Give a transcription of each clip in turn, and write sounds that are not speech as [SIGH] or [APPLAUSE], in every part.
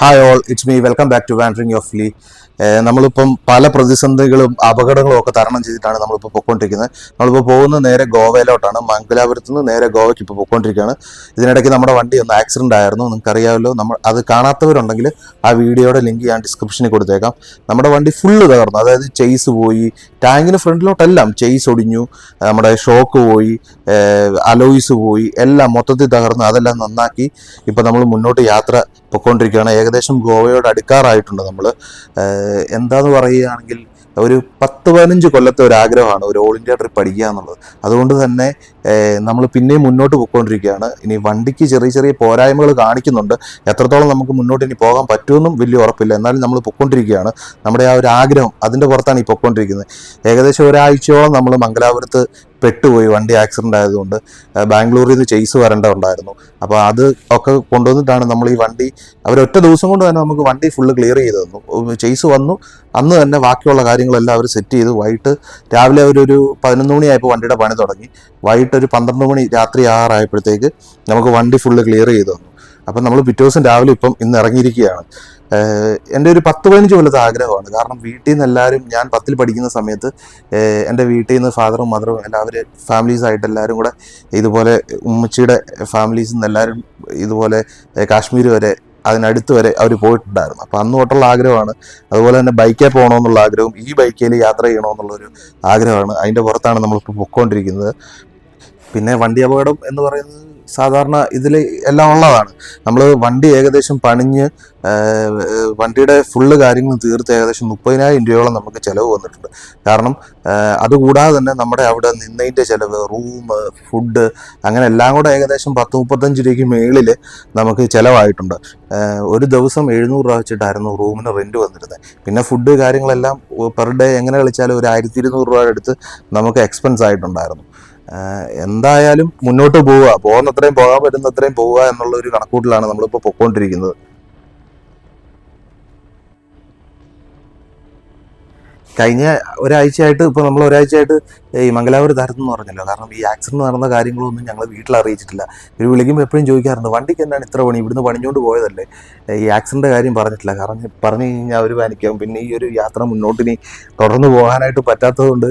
Hi all it's me welcome back to wandering of Lee നമ്മളിപ്പം പല പ്രതിസന്ധികളും അപകടങ്ങളും ഒക്കെ തരണം ചെയ്തിട്ടാണ് നമ്മളിപ്പോൾ പൊയ്ക്കൊണ്ടിരിക്കുന്നത് നമ്മളിപ്പോൾ പോകുന്നത് നേരെ ഗോവയിലോട്ടാണ്. മംഗലാപുരത്ത് നിന്ന് നേരെ ഗോവയ്ക്ക് ഇപ്പോൾ പൊയ്ക്കൊണ്ടിരിക്കുകയാണ് ഇതിനിടയ്ക്ക് നമ്മുടെ വണ്ടി ഒന്ന് ആക്സിഡന്റ് ആയിരുന്നു. നിങ്ങൾക്ക് അറിയാമല്ലോ നമ്മൾ അത് കാണാത്തവരുണ്ടെങ്കിൽ ആ വീഡിയോയുടെ ലിങ്ക് ഞാൻ ഡിസ്ക്രിപ്ഷനിൽ കൊടുത്തേക്കാം. നമ്മുടെ വണ്ടി ഫുള്ള് തകർന്നു. അതായത് ചെയ്സ് പോയി. ടാങ്കിന് ഫ്രണ്ടിലോട്ടെല്ലാം ചെയ്സ് ഒടിഞ്ഞു. നമ്മുടെ ഷോക്ക് പോയി. അലോയിസ് പോയി. എല്ലാം മൊത്തത്തിൽ തകർന്നു. അതെല്ലാം നന്നാക്കി. ഇപ്പം നമ്മൾ മുന്നോട്ട് യാത്ര പൊയ്ക്കൊണ്ടിരിക്കുകയാണ് ഏകദേശം ഗോവയോട് അടുക്കാറായിട്ടുണ്ട് നമ്മൾ എന്താന്ന് പറയുകയാണെങ്കിൽ ഒരു പത്ത് പതിനഞ്ച് കൊല്ലത്തെ ഒരു ആഗ്രഹമാണ് ഒരു ഓൾ ഇന്ത്യ ട്രിപ്പ് അടിക്കുക എന്നുള്ളത്. അതുകൊണ്ട് തന്നെ നമ്മൾ പിന്നെയും മുന്നോട്ട് പോയിക്കൊണ്ടിരിക്കുകയാണ് ഇനി വണ്ടിക്ക് ചെറിയ ചെറിയ പോരായ്മകൾ കാണിക്കുന്നുണ്ട്. എത്രത്തോളം നമുക്ക് മുന്നോട്ട് ഇനി പോകാൻ പറ്റുമെന്നും വലിയ ഉറപ്പില്ല. എന്നാലും നമ്മൾ പൊയ്ക്കൊണ്ടിരിക്കുകയാണ് നമ്മുടെ ആ ഒരു ആഗ്രഹം അതിന്റെ പുറത്താണ് ഈ പൊയ്ക്കൊണ്ടിരിക്കുന്നത് ഏകദേശം ഒരാഴ്ചയോളം നമ്മൾ മംഗലാപുരത്ത് പെട്ടുപോയി വണ്ടി ആക്സിഡന്റ് ആയതുകൊണ്ട് ബാംഗ്ലൂരിൽ നിന്ന് ചെയ്സ് വരേണ്ടതുണ്ടായിരുന്നു അപ്പോൾ അത് ഒക്കെ കൊണ്ടുവന്നിട്ടാണ് നമ്മൾ ഈ വണ്ടി അവർ ഒറ്റ ദിവസം കൊണ്ട് തന്നെ നമുക്ക് വണ്ടി ഫുള്ള് ക്ലിയർ ചെയ്ത് തന്നു. ചെയ്സ് വന്നു. അന്ന് തന്നെ ബാക്കിയുള്ള കാര്യങ്ങളെല്ലാം അവർ സെറ്റ് ചെയ്തു. വൈകിട്ട് രാവിലെ ഒരു പതിനൊന്ന് മണിയായപ്പോൾ വണ്ടിയുടെ പണി തുടങ്ങി. വൈകിട്ട് ഒരു പന്ത്രണ്ട് മണി രാത്രി ആറായപ്പോഴത്തേക്ക് നമുക്ക് വണ്ടി ഫുള്ള് ക്ലിയർ ചെയ്ത് തന്നു. അപ്പം നമ്മൾ പിറ്റേ ദിവസം രാവിലെ ഇപ്പം ഇന്ന് ഇറങ്ങിയിരിക്കുകയാണ്. എന്റെ ഒരു പത്ത് പതിനഞ്ച് കൊല്ലത്തെ ആഗ്രഹമാണ്. കാരണം വീട്ടിൽ നിന്ന് എല്ലാവരും ഞാൻ പത്തിൽ പഠിക്കുന്ന സമയത്ത് എന്റെ വീട്ടിൽ നിന്ന് ഫാദറും മദറും എല്ലാവരും ഫാമിലീസ് ആയിട്ട് എല്ലാവരും കൂടെ ഇതുപോലെ ഉമ്മച്ചിയുടെ ഫാമിലീസിൽ നിന്ന് എല്ലാവരും ഇതുപോലെ കാശ്മീർ വരെ അതിനടുത്ത് വരെ അവർ പോയിട്ടുണ്ടായിരുന്നു. അപ്പോൾ അന്ന് തൊട്ടുള്ള ആഗ്രഹമാണ്. അതുപോലെ തന്നെ ബൈക്കിൽ പോകണമെന്നുള്ള ആഗ്രഹവും ഈ ബൈക്കിൽ യാത്ര ചെയ്യണമെന്നുള്ളൊരു ആഗ്രഹമാണ്. അതിന്റെ പുറത്താണ് നമ്മളിപ്പോൾ പൊക്കോണ്ടിരിക്കുന്നത് പിന്നെ വണ്ടി അപകടം എന്ന് പറയുന്നത് സാധാരണ ഇതിൽ എല്ലാം ഉള്ളതാണ്. നമ്മൾ വണ്ടി ഏകദേശം പണിഞ്ഞ് വണ്ടിയുടെ ഫുള്ള് കാര്യങ്ങൾ തീർത്ത് ഏകദേശം മുപ്പതിനായിരം രൂപയോളം നമുക്ക് ചിലവ് വന്നിട്ടുണ്ട്. കാരണം അതുകൂടാതെ തന്നെ നമ്മുടെ അവിടെ നിന്നതിന്റെ ചിലവ് റൂം ഫുഡ് അങ്ങനെ എല്ലാം കൂടെ ഏകദേശം പത്ത് മുപ്പത്തഞ്ച് രൂപയ്ക്ക് മേളിൽ നമുക്ക് ചിലവായിട്ടുണ്ട്. ഒരു ദിവസം എഴുന്നൂറ് രൂപ വെച്ചിട്ടായിരുന്നു റൂമിന് റെന്റ് വന്നിരുന്നത് പിന്നെ ഫുഡ് കാര്യങ്ങളെല്ലാം പെർ ഡേ എങ്ങനെ കളിച്ചാലും ഒരു ആയിരത്തി ഇരുന്നൂറ് രൂപയുടെ അടുത്ത് നമുക്ക് എക്സ്പെൻസ് ആയിട്ടുണ്ടായിരുന്നു. എന്തായാലും മുന്നോട്ട് പോവുക. പോകുന്നത്രയും പോകാൻ പറ്റുന്നത്രയും പോവുക എന്നുള്ള ഒരു കണക്കൂട്ടിലാണ് നമ്മളിപ്പോൾ പൊക്കോണ്ടിരിക്കുന്നത്. കഴിഞ്ഞ ഒരാഴ്ചയായിട്ട് ഇപ്പോൾ നമ്മൾ ഒരാഴ്ചയായിട്ട് ഈ മംഗലാപുരത്തായിരുന്നു എന്ന് പറഞ്ഞല്ലോ. കാരണം ഈ ആക്സിഡന്റ് നടന്ന കാര്യങ്ങളൊന്നും ഞങ്ങൾ വീട്ടിൽ അറിയിച്ചിട്ടില്ല. ഇവർ വിളിക്കുമ്പോൾ എപ്പോഴും ചോദിക്കാറുണ്ട് വണ്ടിക്ക് എന്താണ് ഇത്ര പണി? ഇവിടുന്ന് പണിഞ്ഞുകൊണ്ട് പോയതല്ലേ? ഈ ആക്സിഡന്റ് കാര്യം പറഞ്ഞിട്ടില്ല. കാരണം പറഞ്ഞു കഴിഞ്ഞാൽ അവർ പാനിക്കാവും. പിന്നെ ഈ ഒരു യാത്ര മുന്നോട്ടിനി തുടർന്ന് പോകാനായിട്ട് പറ്റാത്തതുകൊണ്ട്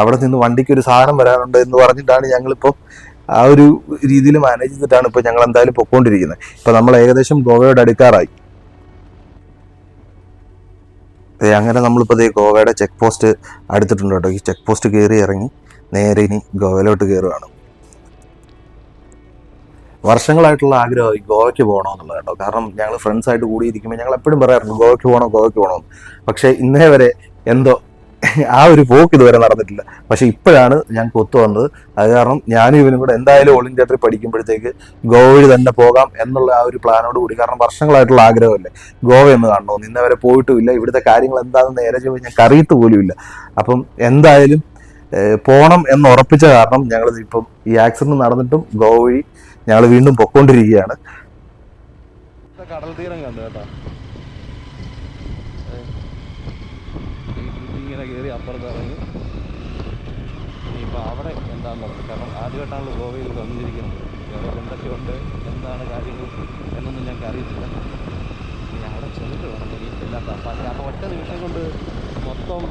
അവിടെ നിന്ന് വണ്ടിക്ക് ഒരു സാധനം വരാനുണ്ട് എന്ന് പറഞ്ഞിട്ടാണ് ഞങ്ങളിപ്പോൾ ആ ഒരു രീതിയിൽ മാനേജ് ചെയ്തിട്ടാണ് ഇപ്പോൾ ഞങ്ങൾ എന്തായാലും പൊക്കോണ്ടിരിക്കുന്നത്. ഇപ്പോൾ നമ്മൾ ഏകദേശം ഗോവയോട് അടുക്കാറായി. അങ്ങനെ നമ്മളിപ്പോൾ ദേ ഗോവയുടെ ചെക്ക് പോസ്റ്റ് അടുത്തിട്ടുണ്ട് കേട്ടോ. ഈ ചെക്ക് പോസ്റ്റ് കയറി ഇറങ്ങി നേരെ ഇനി ഗോവയിലോട്ട് കയറുകയാണ് വർഷങ്ങളായിട്ടുള്ള ആഗ്രഹം ഈ ഗോവയ്ക്ക് പോകണമെന്നുള്ളത് കേട്ടോ. കാരണം ഞങ്ങൾ ഫ്രണ്ട്സായിട്ട് കൂടിയിരിക്കുമ്പോൾ ഞങ്ങൾ എപ്പോഴും പറയാറുണ്ട് ഗോവയ്ക്ക് പോകണം ഗോവയ്ക്ക് പോകണം? പക്ഷേ ഇന്നേ വരെ എന്തോ ആ ഒരു പോക്ക് ഇതുവരെ നടന്നിട്ടില്ല. പക്ഷെ ഇപ്പോഴാണ് ഞങ്ങൾക്ക് ഒത്തു വന്നത്. അത് കാരണം ഞാനും ഇവനും കൂടെ എന്തായാലും ഓൾ ഇന്ത്യ ട്രിപ്പ് പഠിക്കുമ്പോഴത്തേക്ക് ഗോവ തന്നെ പോകാം എന്നുള്ള ആ ഒരു പ്ലാനോട് കൂടി. കാരണം വർഷങ്ങളായിട്ടുള്ള ആഗ്രഹമല്ലേ? ഗോവ എന്ന് കാണണമെന്ന് ഇന്നേ വരെ പോയിട്ടുമില്ല ഇവിടുത്തെ കാര്യങ്ങൾ എന്താണെന്ന് നേരെ ചോദിച്ചാൽ ഞങ്ങൾക്ക് അറിയത്ത് പോലുമില്ല അപ്പം എന്തായാലും പോണം എന്ന് ഉറപ്പിച്ച കാരണം ഞങ്ങൾ ഇപ്പം ഈ ആക്സിഡന്റ് നടന്നിട്ടും ഗോവ വഴി ഞങ്ങൾ വീണ്ടും പൊക്കോണ്ടിരിക്കുകയാണ്. കടൽ തീരം കണ്ടു കേട്ടോ. ഇങ്ങനെ കയറി അപ്പുറത്ത് ഇറങ്ങി. ഇനിയിപ്പോൾ അവിടെ എന്താണെന്ന് പറയുന്നത് കാരണം ആദ്യമായിട്ടാണല്ലോ ഗോവയിൽ വന്നിരിക്കുന്നത്. ഗോവയിൽ എന്തൊക്കെയുണ്ട്? എന്താണ് കാര്യങ്ങൾ എന്നൊന്നും ഞങ്ങൾക്ക് അറിയത്തില്ല. ഇനി അവിടെ ചെന്നിട്ട് വേണം ഇനി എല്ലാം തപ്പാൻ അപ്പോൾ ഒറ്റ നിമിഷം കൊണ്ട് മൊത്തം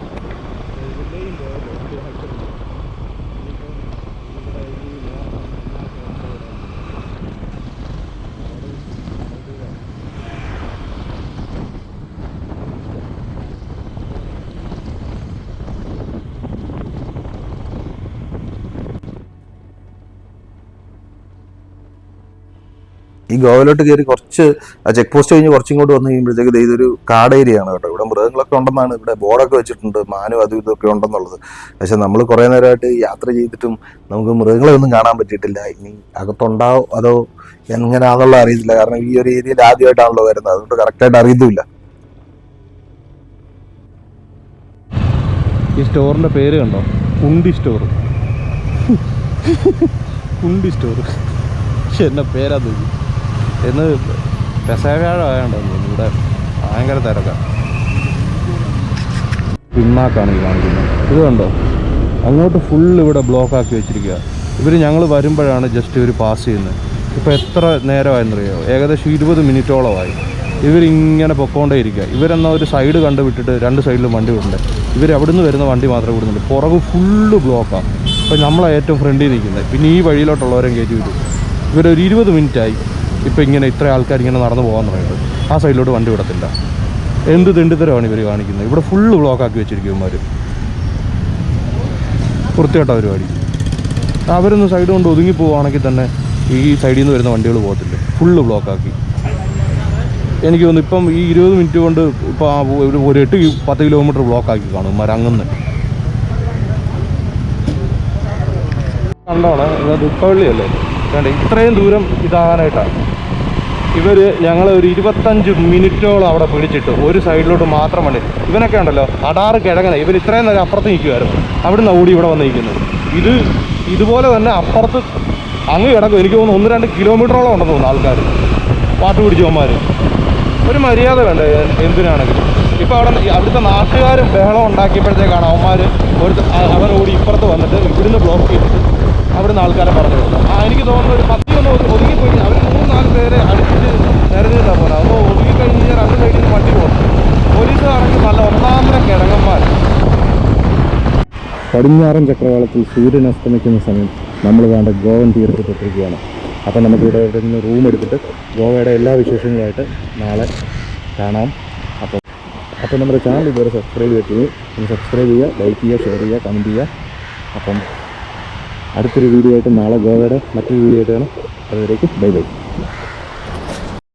ഇതിന്റെയും പോയല്ലോ ഇനിയിപ്പം ഇവിടെ ഈ നോക്കണം എന്നൊക്കെ ഉണ്ട് ഇവിടെ. ഈ ഗോവയിലോട്ട് കയറി കുറച്ച് ചെക്ക് പോസ്റ്റ് കഴിഞ്ഞ് കുറച്ചും ഇങ്ങോട്ട് വന്നു കഴിയുമ്പോഴത്തേക്ക് ഇതൊരു കാട് ഏരിയ ആണ് കേട്ടോ. ഇവിടെ മൃഗങ്ങളൊക്കെ ഉണ്ടെന്നാണ് ഇവിടെ ബോർഡൊക്കെ വെച്ചിട്ടുണ്ട് മാനും അതും ഇതൊക്കെ ഉണ്ടെന്നുള്ളത്. പക്ഷെ നമ്മൾ കുറേ നേരമായിട്ട് യാത്ര ചെയ്തിട്ടും നമുക്ക് മൃഗങ്ങളെ ഒന്നും കാണാൻ പറ്റിയിട്ടില്ല. ഇനി അകത്തുണ്ടാവും അതോ എങ്ങനെയാണെന്നുള്ള അറിയത്തില്ല. കാരണം ഈ ഒരു ഏരിയയിൽ ആദ്യമായിട്ടാണല്ലോ വരുന്നത്. അതുകൊണ്ട് കറക്റ്റായിട്ട് അറിയത്തുമില്ല. ഈ സ്റ്റോറിന്റെ പേര് കണ്ടോ? കുണ്ടി സ്റ്റോർ [LAUGHS] കുണ്ടി സ്റ്റോർ പക്ഷെ എന്നെ പേരാ തോന്നി എന്ന് പെസവ്യാഴം ആയതുകൊണ്ടോ ഇവിടെ ഭയങ്കര തിരക്കാണ് പിന്നാക്കാണ് ഈ കാണിക്കുന്നത്. ഇത് കണ്ടോ? അങ്ങോട്ട് ഫുള്ള് ഇവിടെ ബ്ലോക്ക് ആക്കി വെച്ചിരിക്കുക ഇവർ ഞങ്ങൾ വരുമ്പോഴാണ് ജസ്റ്റ് ഇവർ പാസ് ചെയ്യുന്നത്. ഇപ്പോൾ എത്ര നേരമായെന്നറിയോ? ഏകദേശം ഇരുപത് മിനിറ്റോളമായി. ഇവരിങ്ങനെ പൊക്കോണ്ടേ ഇരിക്കുക ഇവരെന്നാ ഒരു സൈഡ് കണ്ട് വിട്ടിട്ട് രണ്ട് സൈഡിലും വണ്ടി വിടണ്ടേ? ഇവർ അവിടുന്ന് വരുന്ന വണ്ടി മാത്രമേ വിടുന്നുള്ളൂ പുറകു ഫുള്ള് ബ്ലോക്കാണ് അപ്പോൾ നമ്മളെ ഏറ്റവും ഫ്രണ്ടിൽ നിൽക്കുന്നത്. പിന്നെ ഈ വഴിയിലോട്ടുള്ളവരും കയറ്റി വിടും ഇവരൊരു ഇരുപത് മിനിറ്റായി. ഇപ്പോൾ ഇങ്ങനെ ഇത്ര ആൾക്കാർ ഇങ്ങനെ നടന്നു പോകാൻ തുടങ്ങിയത്. ആ സൈഡിലോട്ട് വണ്ടി വിടത്തില്ല. എന്ത് തിണ്ടിത്തരമാണ് ഇവർ കാണിക്കുന്നത്? ഇവിടെ ഫുള്ള് ബ്ലോക്കാക്കി വെച്ചിരിക്കും ഇവന്മാർ വൃത്തികെട്ട പരിപാടി. അവരൊന്ന് സൈഡ് കൊണ്ട് ഒതുങ്ങി പോവുകയാണെങ്കിൽ തന്നെ ഈ സൈഡിൽ നിന്ന് വരുന്ന വണ്ടികൾ പോകത്തില്ല. ഫുള്ള് ബ്ലോക്കാക്കി എനിക്ക് തോന്നുന്നു ഇപ്പം ഈ ഇരുപത് മിനിറ്റ് കൊണ്ട് ഇപ്പോൾ ഒരു എട്ട് പത്ത് കിലോമീറ്റർ ബ്ലോക്കാക്കി കാണും മരങ്ങുന്നു കണ്ടാണ്? ഇത് ദുഃഖവള്ളിയല്ലേ? വേണ്ട ഇത്രയും ദൂരം ഇതാകാനായിട്ടാണ്. ഇവർ ഞങ്ങൾ ഒരു ഇരുപത്തഞ്ച് മിനിറ്റോളം അവിടെ പിടിച്ചിട്ട്. ഒരു സൈഡിലോട്ട് മാത്രം വേണ്ടി ഇവനൊക്കെ ഉണ്ടല്ലോ അടാറ് കിഴങ്ങനെ. ഇവർ ഇത്രയും നേരം അപ്പുറത്ത് നിൽക്കുമായിരുന്നു അവിടെ നിന്ന് ഓടി ഇവിടെ വന്ന് നിൽക്കുന്നത്. ഇത് ഇതുപോലെ തന്നെ അപ്പുറത്ത് അങ്ങ് കിടക്കും. എനിക്ക് തോന്നുന്നു ഒന്ന് രണ്ട് കിലോമീറ്ററോളം ഉണ്ടെന്ന് തോന്നുന്നു ആൾക്കാർ പാട്ട് പിടിച്ചവന്മാർ ഒരു മര്യാദ വേണ്ട എന്തിനാണെങ്കിലും. ഇപ്പോൾ അവിടെ അവിടുത്തെ നാട്ടുകാരും ബഹളം ഉണ്ടാക്കിയപ്പോഴത്തേക്കാണ് അവന്മാർ ഒരു അവർ ഓടി ഇപ്പുറത്ത് വന്നിട്ട് ഇവിടുന്ന് ബ്ലോക്ക് ചെയ്തിട്ട് അവിടുന്ന് ആൾക്കാരെ പറഞ്ഞു വിടുന്നത് ആ എനിക്ക് തോന്നുന്നു ഒരു പത്തി ഒന്ന് ഒതു- ഒതുങ്ങിപ്പോയി അവർ മൂന്ന് നാല് പേരെ അടിച്ചിട്ട് നിരഞ്ഞിട്ടാണ് പോകുന്നത് അപ്പോൾ ഒതുങ്ങിക്കഴിഞ്ഞ് കഴിഞ്ഞാൽ രണ്ട് സൈഡിൽ നിന്ന് വണ്ടി പോകും പോലീസുകാണെങ്കിൽ നല്ല ഒന്നാമത്തെ കിഴങ്ങന്മാർ പടിഞ്ഞാറൻ ചക്രവാളത്തിൽ സൂര്യൻ അസ്തമിക്കുന്ന സമയം നമ്മൾ വേണ്ട ഗോവൻ തീരത്തെത്തിയിരിക്കുകയാണ് അപ്പം നമുക്കിവിടെ ഇവിടെ നിന്ന് റൂം എടുത്തിട്ട് ഗോവയുടെ എല്ലാ വിശേഷങ്ങളുമായിട്ട് നാളെ കാണാം. അപ്പം അപ്പം നമ്മുടെ ചാനൽ ഇതുവരെ സബ്സ്ക്രൈബ് ചെയ്തിട്ട് സബ്സ്ക്രൈബ് ചെയ്യുക ലൈക്ക് ചെയ്യുക ഷെയർ ചെയ്യുക കമന്റ് ചെയ്യുക. അപ്പം അടുത്തൊരു വീഡിയോ ആയിട്ട് നാളെ ഗോവയുടെ മറ്റൊരു വീഡിയോ ആയിട്ട് കാണാം. അതുവരേക്കും ബൈ ബൈ.